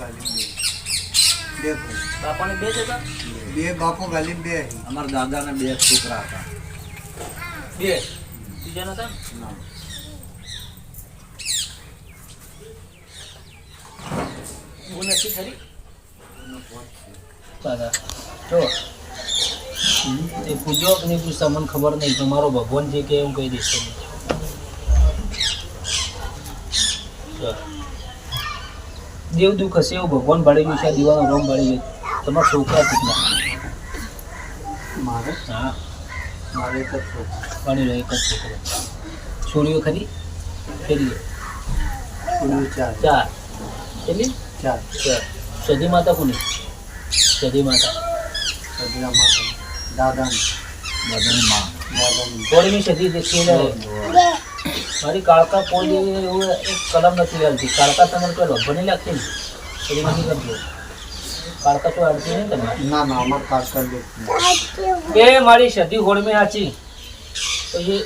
ગાલી બે બે ભાઈ બાપાને બે જ હતા બે બાપો ગાલી બે હી. અમારા દાદાને બે છોકરા હતા બે બીજા નતા ના હું નથી ખરી દાદા જો એ પૂજો કે નહીં પૂછતા મને ખબર નહીં તમારો ભગવાન જે કે હું કહી દઈશ તમને જો. દેવ દુઃખ હશે એવું ભગવાન ભાળી ગયું છે આ દીવાનો રોમ ભાળી ગયો તમારા છોકરા કેટલા? મારે? હા. મારે એક જ છોકરો. ભાળી રહ્યો એક જ છોકરો. ખરી? કેટલી? ચાર. ચાર. કેટલી? ચાર. ચાર. સદી માતા કોની? સદી માતા. સદી માતા દાદાની. દાદાની માં. દાદાની. સદી દેખી મારી કાળકા કોઈ એવું એક કલમ નથી હાલતી કાળકા તમારે કોઈ લભો નહીં લાગતી ને નથી કરજો કાળકા તો હાલતી નહીં તમારે. ના ના અમાર કાળકા એ મારી સધી હોળમી આચી પછી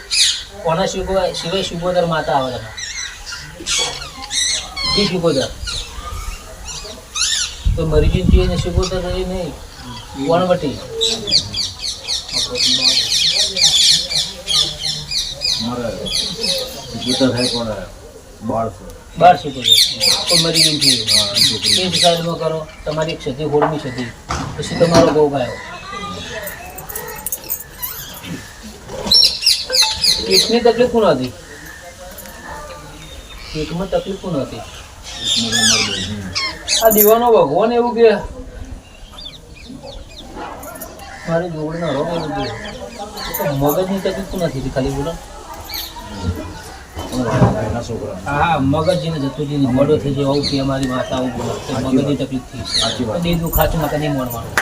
કોના શિવો શિવાય શિવોદર માતા આવે તમે ઈ શિવોદર. તો મરી જઈને ને શિવોદર એ નહીં. વણવટી. અમારે કીધર થાય પણ બાળ છે બાર શિવોદર તો મરી ગયું થયું એ સાઈડમાં કરો તમારી ક્ષતિ હોળમી સદી પછી તમારો ગો ગાયો. પેટની તકલીફ કોણ હતી? પેટમાં તકલીફ કોણ હતી? આ દીવાનો ભગવાન એવું કે મારી જોડના રોગ એવું કે. મગજની તકલીફ કોણ નથી ખાલી બોલો. હા મગજજીને જતું જઈને મોડો થઈ જાય આવું કે અમારી માતા આવું મગજની તકલીફ થઈ સાચી વાત. દીધું ખાચું નહીં મળવાનું.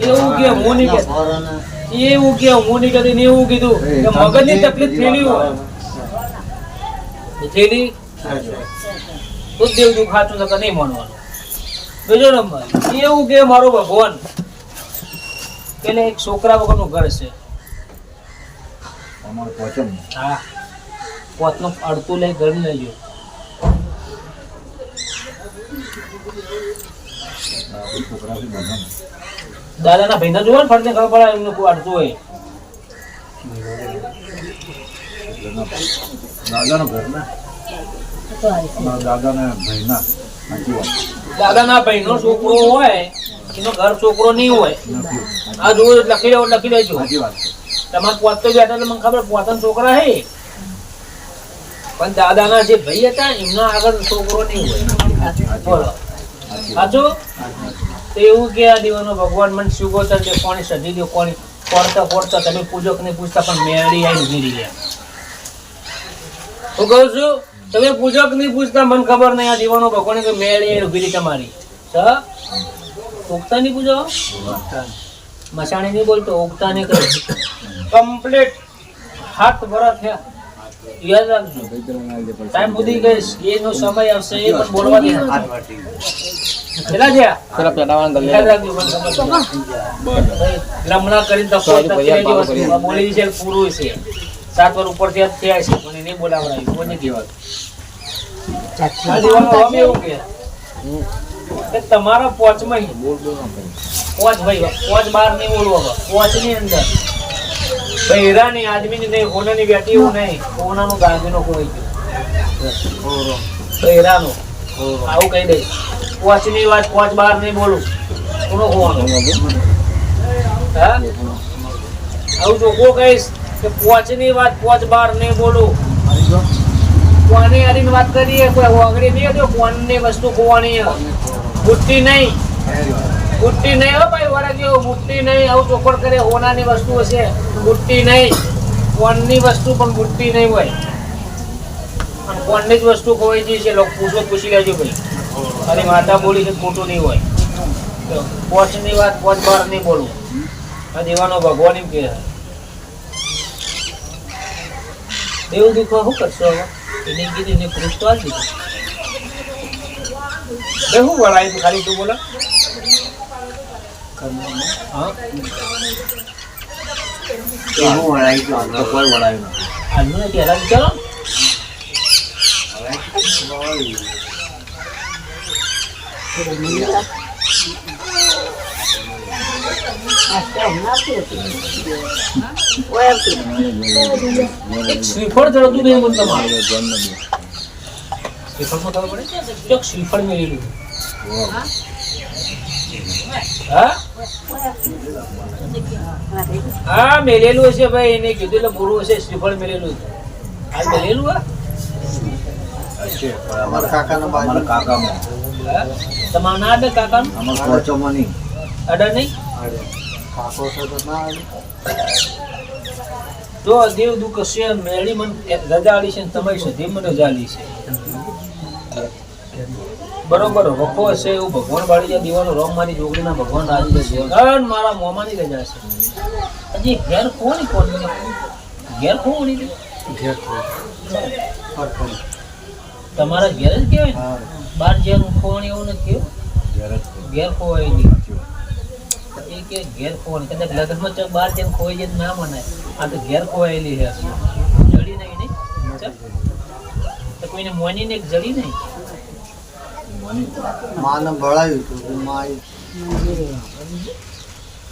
એવું કે હું નહીં કે એવું કે હું નહીં કહેતી ને એવું કીધું. કે મગજની તકલીફ થયેલી હોય. થયેલી? તો દેવ દુઃખ સાચું નહીં માનવાનું બીજો નંબર. એવું કે મારો ભગવાન પેલે એક છોકરા વગરનું ઘર છે. અમારે પહોંચમ હા. પોતનું અડતું લઈ ઘર લેજો બહેન દાદાના ભાઈને જોવા ને ફરતે ખબર પડે એમનું કોઈ અડતું હોય. ના દાદાના ઘરના દાદાને ભાઈના દાદાના ભાઈનો છોકરો હોય એનો ઘર છોકરો નહીં હોય. આ જો લખી લેવો લખી લેજો તમારે પોત તો બેઠા એટલે મને ખબર પોતાના છોકરા હે. પણ દાદાના જે ભાઈ હતા એમના આગળ છોકરો નહીં હોય. બોલો. સાચું તો એવું કે આ દીવાનો ભગવાન મને સુગોતર દે કોણી સધી દો કોણી પડતા પડતા તમે પૂજક ને પૂછતા પણ મેળી આવી ઊભી ગયા. હું કહું છું તમે પૂજક નહીં પૂછતા મને ખબર નહીં આ દીવાનો ભગવાન મેળી આવી ઊભી રહી તમારી. સ? ઉગતા નહીં પૂજો મસાણી નહીં બોલતો ઉગતા નહીં કરો કમ્પ્લીટ હાથ વરસ થયા. યાદ રાખજો. ટાઈમ સુધી ગઈશ એનો સમય આવશે એ પણ બોલવા દે કેટલા થયા યાદ રાખજો મને ખબર છે. લમણા કરીને ધક્કો બોલી છે પૂરું છે. સાત વાર ઉપર થયા થયા છે. પણ એને બોલાવડાવ્યું કોને આ દીવાનો એવું કે. કે તમારા પોચમાં પોચ ભાઈ પોચ બાર નહીં બોલવો પોચની અંદર. બૈરાની આદમીની નહીં હોનાની બેટી એવું નહીં. હોનાનું ગાંધીનો કોઈ ગયો બૈરાનું આવું કહી દઈશ પોચની વાત પોચ બાર નહીં બોલું. કોનો હોવાનો? હા? આવું ચોખ્ખું કહીશ કે પોચની વાત પોચ બાર નહીં બોલું. કોને હારીની વાત કરીએ? કોઈ વાગડી નહીં હતો કોણની વસ્તુ ખોવાની બુટ્ટી નહીં. બુટ્ટી નહીં હો ભાઈ વળગ્યો બુટ્ટી નહીં. આવું ચોખડ કરે હોનાની વસ્તુ હશે બુટ્ટી નહીં. કોણની વસ્તુ પણ બુટ્ટી નહીં હોય. અને કોણની જ વસ્તુ ખોવાઈ જી છે, લોકો પૂછો, પૂછી લેજો ભાઈ. અને માતા બોલી છે, ખોટું નહીં હોય. પોચની વાત પોચ બાર નહીં બોલવું. આ દેવાનો ભગવાન એમ કહે. દેવ દુઃખ શું કરશો હવે? એને કીધું, એને પુરુષ તો દીધું શું વળાય તું ખાલી તું બોલો ઘરમાં હા હું વળાઈ ગયો તો કોઈ વળાયું નથી આજનું નથી હેરાન ચાલો શ્રીફળ જડતું નહીં બોલ તમારે શ્રીફળમાં ખબર પડે ચોક શ્રીફળ મેળેલું હા? મેલેલું હશે ભાઈ, એને કીધું એટલે પૂરું હશે, શ્રીફળ મેલેલું આ મેલેલું હા છે? તમારું ના અડે કોચોમાં નહીં અડે નહીં? છે જો દેવ દુઃખ હશે, મેળી મને રજા આલી છે તમારી સુધી મને રજા આલી છે. બરોબર વખો હશે એવું ભગવાન વાળી જાય દીવાનો રોમ મારી જોગડીના ભગવાન રાજી જશે ગણ મારા મોંમાંની રજા છે. હજી ઘેર કોની કોણ ઘેર કોની ઘેર તમારા ઘેર જ કહેવાય ને? બાર ઘેર ખોવાણી એવું નથી કેવું ઘેર ખોવાય નહીં. એ કે ઘેર કદાચ લગ્નમાં ચોક બાર જેમ ખોવાઈ જાય ના મનાય. આ તો ઘેર ખોવાયેલી છે. જડી નહીં નહીં. તો કોઈને મોની ને જડી નહીં? મને ભળાયું હતું તો માં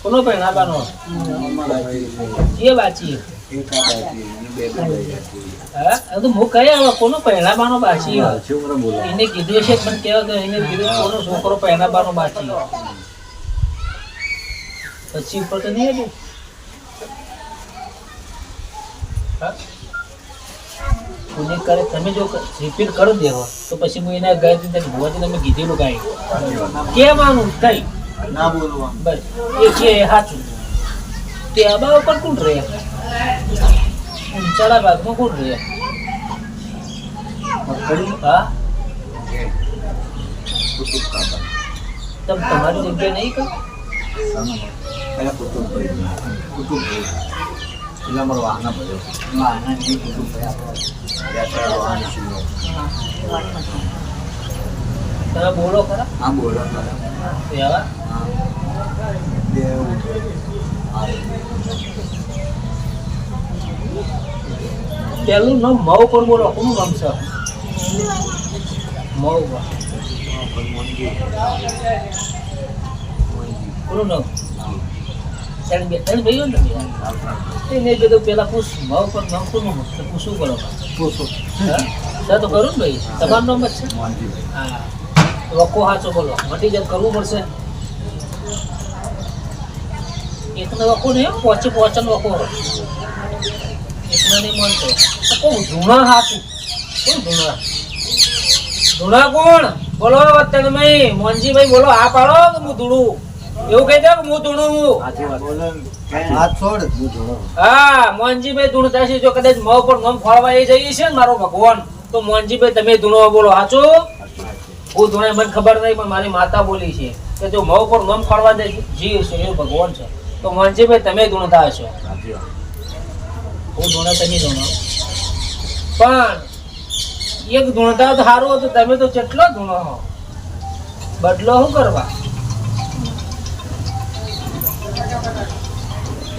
કોનો પહેણાવાનો એ બાચી. એક આ બાકી, એને બે બે લઈ જતી. હા આ તો હું કહે હવે કોનો પહેણાવાનો બાચી? એને કીધું છે પણ કહેવા કે એને કીધું કોનો છોકરો પહેણાવાનો બાચી. પછી ઉપર તો નહીં હા? પુણ્ય કરે તમે જો રિપીટ કરો દેવો તો પછી હું એના ગયા ત્યારે ભુવાજી તમે કીધેલું કાંઈ કહેવાનું કઈ ના બોલવાનું બસ. એ છે સાચું તે આબા ઉપર કોણ રહે? ઊંચાળા ભાગમાં કોણ રહે? હા? તમ તમારી જગ્યાએ નહીં કહો કુટુંબ પેલા કુતુબભાઈ આપણો. બે ચાર વાહન છે. તમે બોલો ખરા હા, બોલો ખરા. આવા હા. બે પહેલું નામ પર બોલો કોનું નામ છે મઉ પર. કોનું નામ ત્રણ બે ત્રણ ભાઈઓ ને તમે? એને કીધું પેલા પૂછ મઉ પર નામ કોનું તો પૂછવું પડે પૂછો. હા? તો કરું ને ભાઈ? તમારું નામ જ છે. હા. વકો હાચો બોલો. મટી જાય કરવું પડશે. એકને વકો હો, પોચે પોચન વકો એકને નહીં માનતો. તો કહું ધૂણા હાચું. કોણ ધૂણા? ધૂણા કોણ? બોલો વતનમય મોનજીભાઈ બોલો. હા પાડો કે હું ધૂણું? એવું કહી દો હું ધૂણું સાચી હાથ છોડ. હા મોહનજીભાઈ ધૂણતા છે જો કદાચ મોં પર નમ ફળવા એ જઈએ છે ને મારો ભગવાન તો મોહનજીભાઈ તમે ધૂણો બોલો. હાચું? હું ધૂણે મને ખબર નહીં પણ મારી માતા બોલી છે કે જો મઉ પર નમ ફળવા દે જીવ છે એ ભગવાન છે. તો મોહનજીભાઈ તમે ધૂણતા છો. હું ધૂણે તમે ધૂણો. પણ એક ધૂણતા તો સારું હતું તમે તો કેટલો ધૂણો હો? બદલો શું કરવા?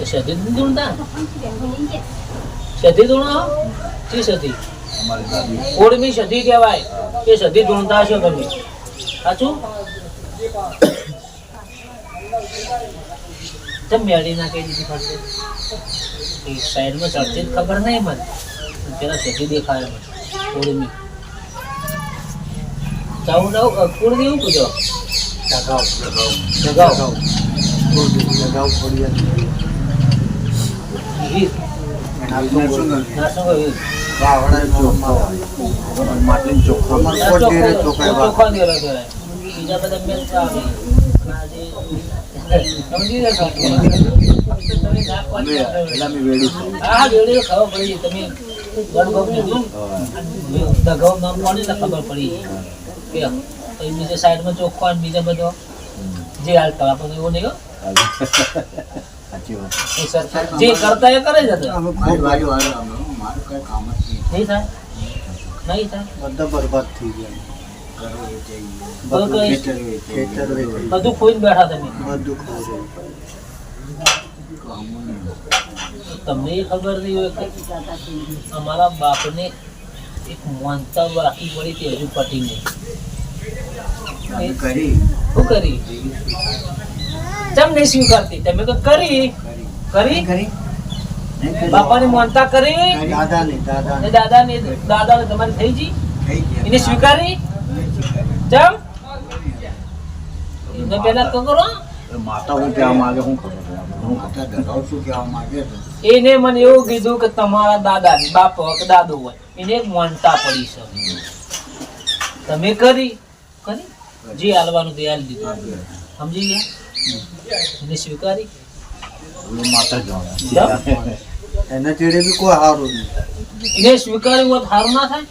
તો સધી નથી ધૂણતા સધી ધૂણો શી દાદી ઓળમી સધી કહેવાય. એ સધી ધૂણતા છો તમે સાચું? મેળી ના કહી દીધી ફરતે એ સાઈડમાં ચડતી જ ખબર નહીં મને. પેલા સધી દેખાય મને. ઓળમી. ચાવું કુળ દેવું પૂછો લગાવ લગાવ પડી પડે. ખબર પડી? બીજા સાઈડમાં ચોખ્ખો બીજા બધો જે હાલ કરવા બધું એવું નહીં. સાચી વાત. જે કરતા એ કરે જ મારી કઈ કામ જ નહીં. થાય? નહીં થાય? બધા બરબાદ થઈ ગયા. બધું ખોઈને બેઠા તમે. બધું. તમને એ ખબર નહીં હોય કે અમારા બાપને એક માનતા રાખવી પડી તે હજુ પટી નહીં કરી. શું કરી? ચમ નહીં સ્વીકારતી તમે તો કરી. કરી? કરી. કરી. માનતા કરી? દાદાની દાદાની. ને દાદાને દાદાને તમારી થઈ જી એને સ્વીકારી? ચમ એને પેલા તો કરો. માતા હું કહેવા માંગે હું ખબર હું માતા દગાવ શું કહેવા માંગે એને મને એવું કીધું કે તમારા દાદા બાપ હોય કે દાદો હોય એને માનતા પડી છે. તમે કરી. કરી? જે હાલવાનું તે હાલ દીધું. સમજી ગયા? એને સ્વીકારી? એના ચેડે બી કોઈ સારું નહીં. એને સ્વીકાર્યું હોત સારું ના થાય?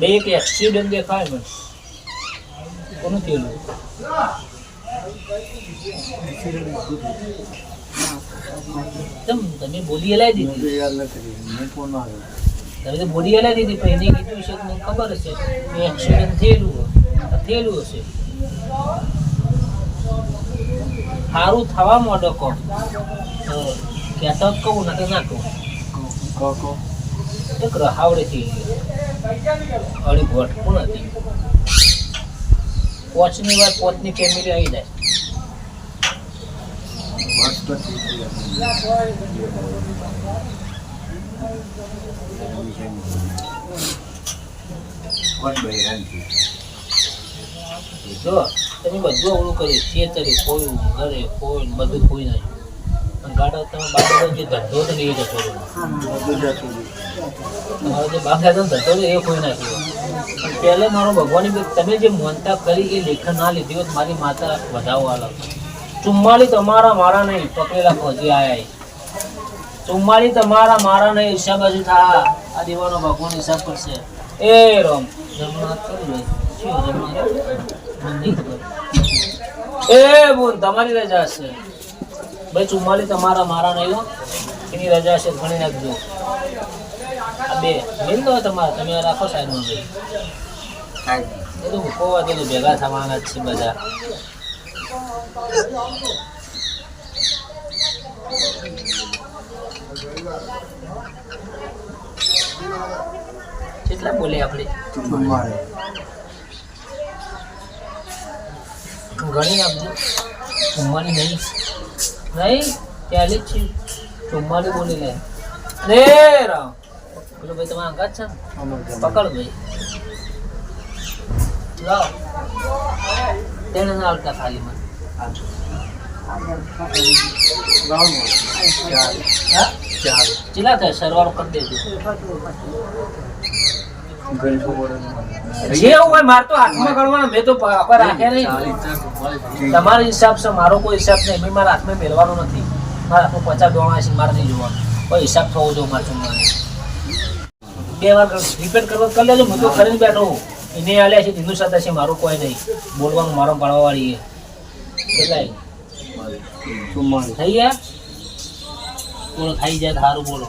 બે એક એક્સિડન્ટ દેખાય મને. કોનું થયેલું તમ તમે બોલી હલાવી દીધી. તમે તો બોડી હલાવી દીધી પણ એને કીધું છે તમને મને ખબર હશે. કે એક્સિડન્ટ થયેલું. થયેલું હશે. સારું થવા માંડો કહો કહેતો જ કહું ના તો ના કહું. એક રહાવડે થઈ અળી પણ હતી પોચની વાર પોચની ફેમિલી આવી જાય. વાત તો. તમે બધું અવળું કર્યું ખેતરે કોઈ, ઘરે કોઈ, બધું કોઈ નહીં પણ ગાડા તમે બાજુ જે ધંધો હતો ને એ જતો. તમારો જે બાપ ધંધો હતો એ કોઈ નાખ્યો પણ પહેલે મારો ભગવાનની તમે જે માનતા કરી એ લેખન ના લીધી હોત, મારી માતા વધાવવા લાગતો ચુમ્માળી તમારા મારા નહીં, પકડેલા ફોજી આયા. ચુમ્માળી તમારા મારા ને હિસાબ જ થા આ દેવાનો ભગવાન હિસાબ કરશે. એ રોમ. ખબર. એ બોન, તમારી રજા છે ભાઈ ચુમ્માળી તમારા મારા નહીં હો એની રજા છે ગણી નાખજો. બે. મિલ દો તમારે. તમે રાખો સાહેબ ભાઈ. એ તો મૂકો દે ભેગા થવાના જ છે બધા. કેટલા બોલે આપણે. ઘણી આપજો. ચુમ્માની નહીં. નહીં ત્યારે જ છે ચુમ્માની બોલી લે. રે રામ. પેલો ભાઈ તમારા અંગાત છે. પકડ ભાઈ. લાવ. તેને હાલતા ખાલી મને ચેલા હાથમાં ગણવાના. હિસાબ છે, મારો કોઈ હિસાબ નહીં. મેં મારા હાથમાં મેળવાનો નથી. મારા હાથમાં પચાસ દોણા છે મારે નહીં જોવાનું. કોઈ હિસાબ થવો જોઈએ મારે ચૂંટણી બે વાર રિપીટ કરવા કરી લેજો, હું તો કરીને બેઠો એને આલ્યા છે હિન્દુ સાથે છે, મારું કોઈ નહીં. બોલવાનું મારો પાડવા વાળી છે ચુમ્માળે. થઈ ગયા? બોલો થઈ જાય સારું બોલો.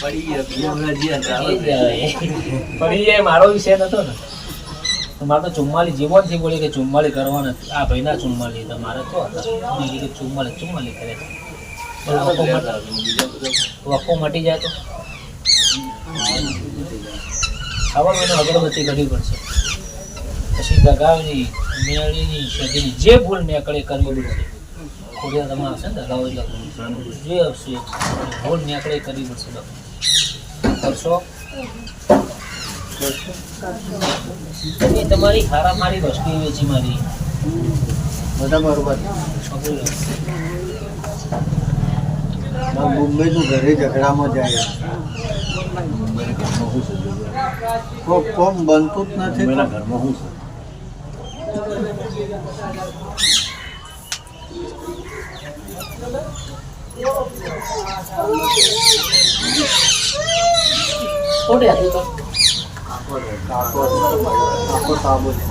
પડી જાય, ને? જે મારો વિષય નતો ને. તો મારે તો ચુમ્માલી જીવનથી બોલી કે ચુમ્માલી કરવાના આ ભાઈના ચુમ્માલી તો મારે તો બીજી કે ચુમ્માલી ચુમ્માલી કરે વખો મટી જાય તો. ખાવા મને અગરબત્તી કરવી પડશે. પછી દગાવની મેળીની સદીની જે ભૂલ નીકળે કરવી પડશે ખોડિયા તમારે આવશે ને દગાવ જે આવશે ભૂલ નીકળે કરવી પડશે. કરશો? એ તમારી હારા મારી વસ્તુ વેચી મારી. બધા બરોબર. મુંબઈનું ઘરે ઝઘડામાં જાય. કોમ બનતું જ નથી મુંબઈના ઘરમાં હું છે તો છે.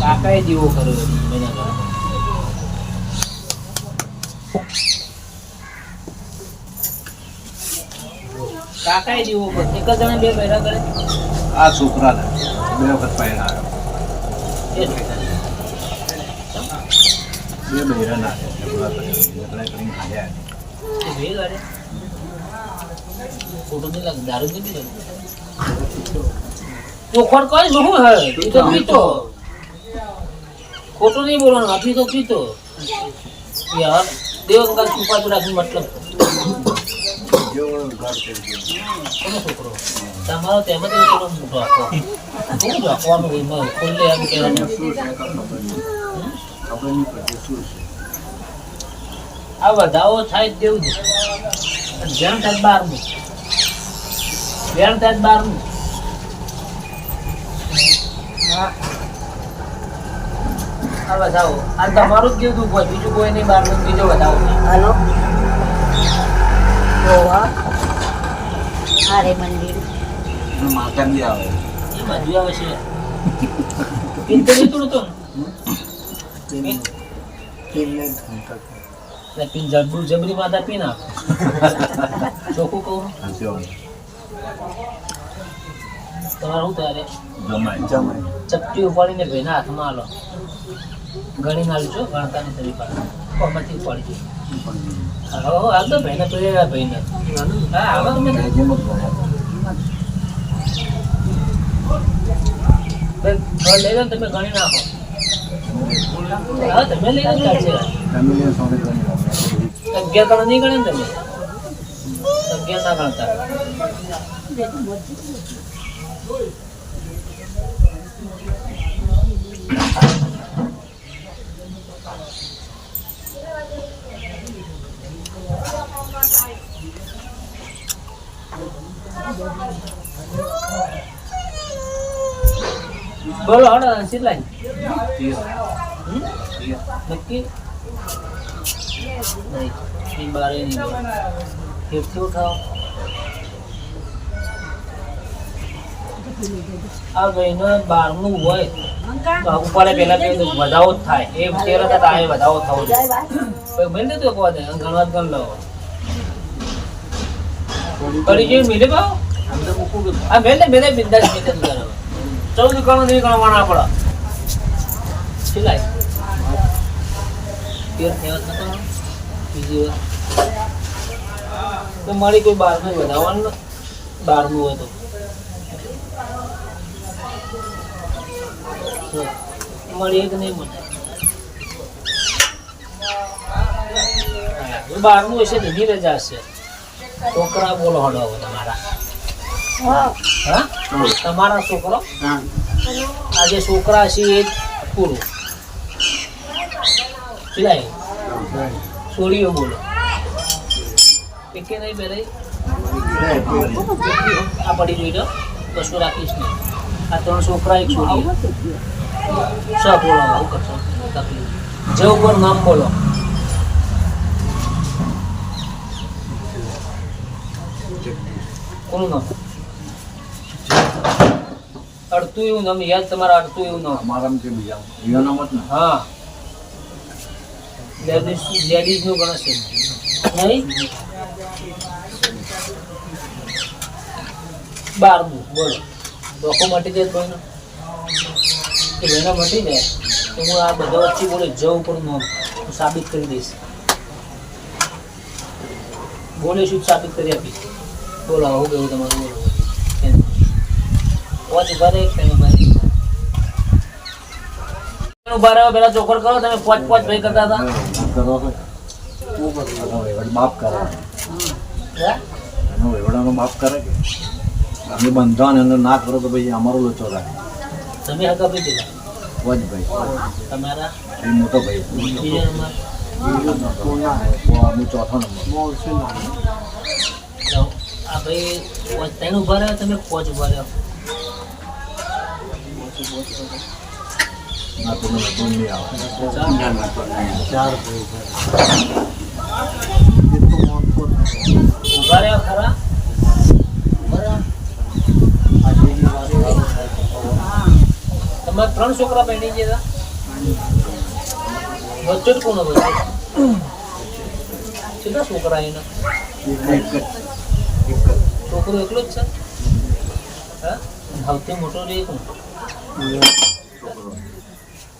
કાકાએ દીવો કર્યો એના ઘરે. કાકાએ દીવો કર્યો એક જ જણા બે બૈરા કરે? આ છોકરા બે વખત બૈરા. બે બહેરા ના કરીને એ બે કરે ખોટું નહીં લાગે. દારૂ નહીં પીતો ચોખવટ શું હે એ પીતો. ખોટું નહીં બોલવાનું આપી તો પીતો. યાર દેવંગા છુપા રાખી મતલબ જેવો ઘર થઈ ગયો કોનો આ વધાવો થાય બારનું આ વધાવો આ તમારું જ જેવું હોય બીજું કોઈ નહીં, બારનું બીજો વધાવો. હલો આવે એ બાજુ આવે છે તો જબરું જબરી માતા પીન આપે ચોખ્ખું કહું તમારે શું ત્યારે જમાય જમાય ચપટી ઉપાડીને ભાઈના હાથમાં લો ગણી નાલજો લીધો ગણતા ની તરી પાસે કોમાંથી ઉપાડી હવે હવે હાલ તો ભાઈને તો ભાઈને હા આવા તમે જેમ જ ભણ્યા ઘર લઈ લો તમે ગણી નાખો. તમે લઈ લો કરી અગિયાર ગણ નહીં ગણે તમે. અગિયાર ના ગણતા. બોલો હડો કેટલા હમ? નક્કી નહીં એ બારે નહીં ફેરથી ઉઠાવો આ ભાઈને બારનું હોય તો ઉપાડે પહેલા કે વધાવો જ થાય એ તેર હતા આ વધાવો થવો જોઈએ પછી ભાઈ નથી કહો દે ગણવા જ ગણ લો કરી જોઈ મિલે ભાવ આ મેલે મેલે બિંદાસ મેલે તું કરે ચૌદ ગણો નહીં ગણવાના આપણા. સિલાય બીજી તો મારી કોઈ બારનું વધાવવાનું બારનું હોય તો. મળીએ મળી એક નહીં મળે. બારનું હશે તો ધીરે જશે છોકરા બોલો હડો તમારા. તમારા છોકરો? આજે છોકરા છે એ પૂરું. છોડીઓ બોલો. કે નહીં પહેરે આ પડી જોઈ લો. કશું રાખીશ નહીં. આ ત્રણ છોકરા એક છોડી સ બોલો? આવું કરશો? તકલીફ. જે ઉપર નામ બોલો. કોનું નામ? અડતું એવું નામ યાદ તમારા અડતું એવું નામ. મારા છે બીજા. બીજાના મત ને. હા. લેડીઝ લેડીઝનું ગણશે નહીં? બારમું બોલો. ડોકો મટી જાય ભાઈનો કે ભાઈનો મટી જાય. તો હું આ બધા વચ્ચે બોલે જવું પણ નામ. હું સાબિત કરી દઈશ. બોલે શું સાબિત કરી આપીશ બોલો આવું કેવું તમારું બોલો. પાંચ ઊભા રહે તમે ઊભા રહે રહ્યો પેલા ચોખડ કરો, તમે પોચ પોચ ભાઈ કરતા અમે બંધાન એને ના કરો તો ભાઈ અમારો લોચો રાખે તમે હકા ભાઈ દીધા? વજ ભાઈ તમારા? એ મોટો ભાઈ હું ચોથો નંબર આ ભાઈ પોચ ત્રણ ઊભા રહ્યો તમે પોચ ઊભા તમારે ત્રણ છોકરા પહેણી ગયા વચ્ચે જ કોનો વચ્ચે કેટલા છોકરા એના? છોકરો એકલો જ છે? હા? સૌથી મોટો રે કોણ? છોકરો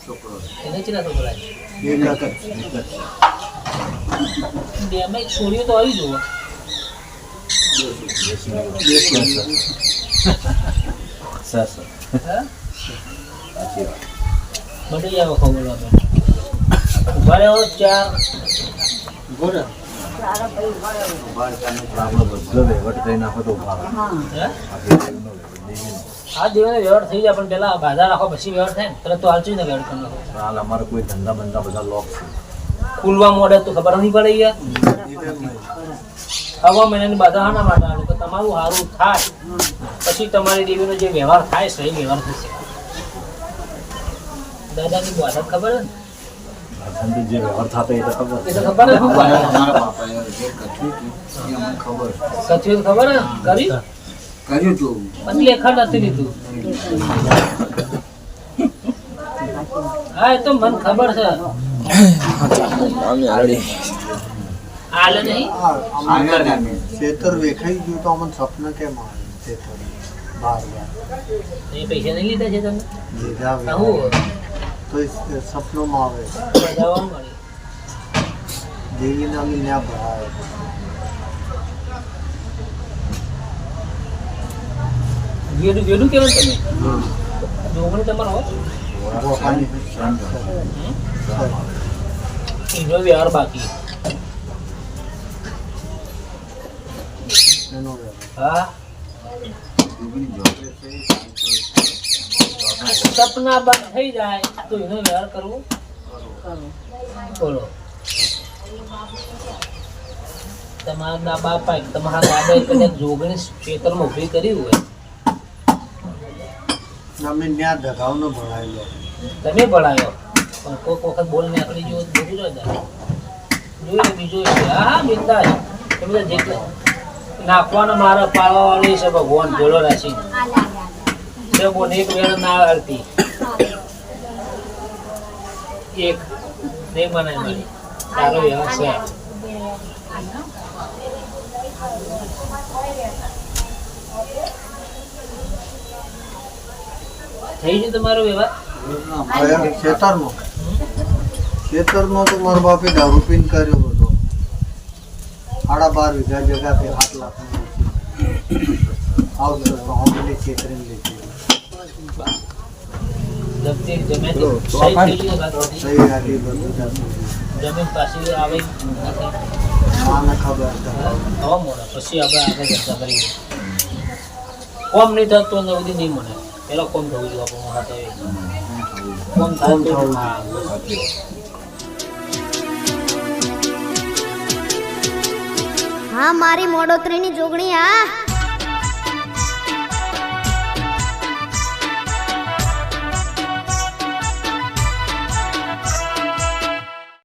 છોકરો એને કેટલા છોકરા છે એક જ એક જ બેમાં એક છોડીઓ તો આવી જુઓ બધી આવો ખબર ઊભા રહ્યો ચાર બાળકાને તો ઊભા બધો વહીવટ કરી નાખો તો ઊભા આ દિવસે વ્યવહાર થઈ જાય પણ પેલા બાધા રાખો પછી વ્યવહાર થાય ને તરત તો હાલતું ને વ્યવહાર કરી નાખો. હાલ અમારે કોઈ ધંધા બંધા બધા લોક છે. ખુલવા મોડે તો ખબર નહીં પડે યાર. હવા મહિનાની બાધા હાના માટે આલું કે તમારું સારું થાય. પછી તમારી દેવીનો જે વ્યવહાર થાય સહી વ્યવહાર થશે. દાદાની બાધા ખબર ને? જે વ્યવહાર થતો એ તો ખબર એ તો ખબર કરી? કર્યું તું. પણ લેખા નથી લીધું હા એ તો મને ખબર છે. આલે નહીં? ખેતર વેખાઈ ગયું તો અમને સપના કેમ આવે? ખેતર. પૈસા નહીં લીધા છે તમે? લીધા. તો સપનોમાં આવે. ભરાય વેડું વેડું કેવાય તમે? જોગણી તમારો હોય. વ્યવહાર બાકી. સપના બંધ થઈ જાય તો એનો વ્યવહાર કરવો બોલો તમારા ના બાપા તમારા દાદા કદાચ જોગણી ખેતરમાં ઊભી કરી હોય અમે ન્યા ધગાવનો ભણાયેલો તમે ભણાયો પણ કોઈક વખત બોલ નીકળી ગયો બોલી રહ્યો લે બીજું છે. હા હા એ બધા જેટલા નાખવાના મારા પાળવા વાળો છે ભગવાન ભેળો રાખી બે બોલ એક વેળ ના આવતી એક નહીં મને તારો સારો થઈ ગયું તમારો વ્યવહાર? ખેતરનો. ખેતરનો તો મારા બાપે દારૂ પીન કર્યો બધો સાડા બાર વીઘા જગા પે સાત લાખ અમે ખેતરીને જમીન હતી. પાછી આવે ખબર. છે પછી આપણે આગળ કરીએ. કોમ નહીં થતું તો નવદી નહીં મળે. પેલા કોમ થવું જોઈએ આપણે મોટા થાય કોમ થવું હા. હા મારી મોડોતરીની જોગણી આ